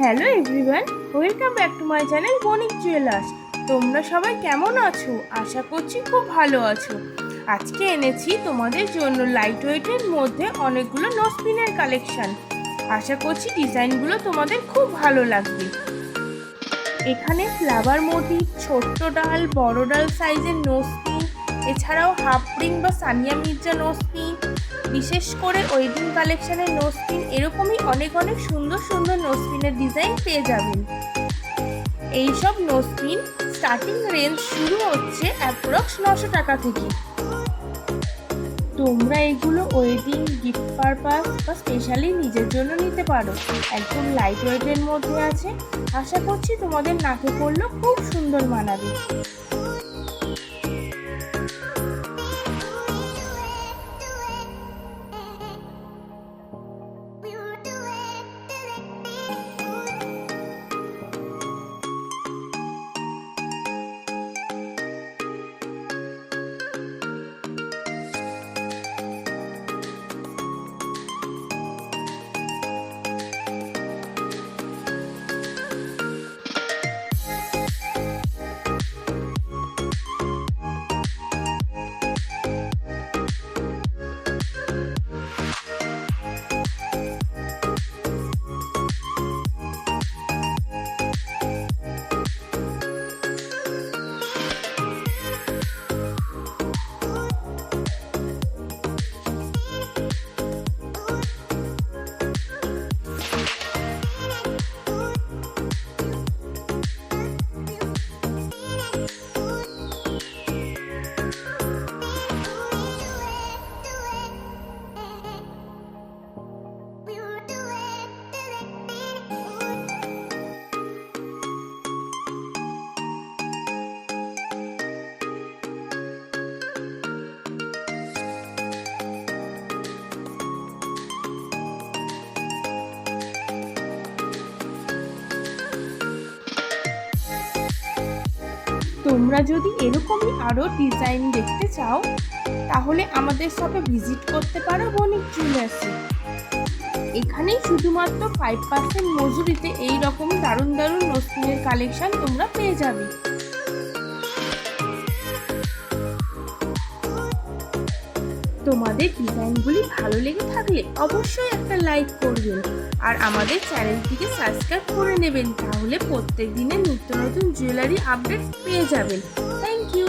Hello everyone welcome back to my channel Banik jewellers তোমরা সবাই কেমন আছো? আশা করছি খুব ভালো আছো। আজকে এনেছি তোমাদের জন্য লাইট ওয়েটের মধ্যে অনেকগুলো নোসপিনের কালেকশন আশা করছি ডিজাইনগুলো তোমাদের খুব ভালো লাগবে। এখানে ফ্লাওয়ার মোটিভ ছোট্ট ডাল, বড় ডাল সাইজের নোসপিন এছাড়াও হাফ রিং বা সানিয়া মির্জা নোসপিন বিশেষ করে ওয়েডিং কালেকশনের নোসপিন এরকমই অনেক অনেক সুন্দর সুন্দর নোসপিনের ডিজাইন পেয়ে যাবেন। এইসব নোসপিন স্টার্টিং রেঞ্জ শুরু হচ্ছে অ্যাপ্রক্স নশো টাকা থেকে। তোমরা এগুলো ওয়েডিং গিফট পারপাস বা স্পেশালি নিজের জন্য নিতে পারো। একদম লাইট ওয়েটের মধ্যে আছে। আশা করছি তোমাদের নাকে পড়লেও খুব সুন্দর মানাবে। তোমরা যদি এরকমই আরও ডিজাইন দেখতে চাও, তাহলে আমাদের সাথে ভিজিট করতে পারো বণিক জুয়েলার্সে এখানেই শুধুমাত্র ফাইভ পার্সেন্ট মজুরিতে এই রকম দারুণ দারুণ নস্তিনের কালেকশন তোমরা পেয়ে যাবে। তোমাদের ডিজাইনগুলি ভালো লেগে থাকলে অবশ্যই একটা লাইক করবেন আর আমাদের চ্যানেলটিকে সাবস্ক্রাইব করে নেবেন, তাহলে প্রত্যেক দিনের নিত্য নতুন জুয়েলারি আপডেট পেয়ে যাবেন। Thank you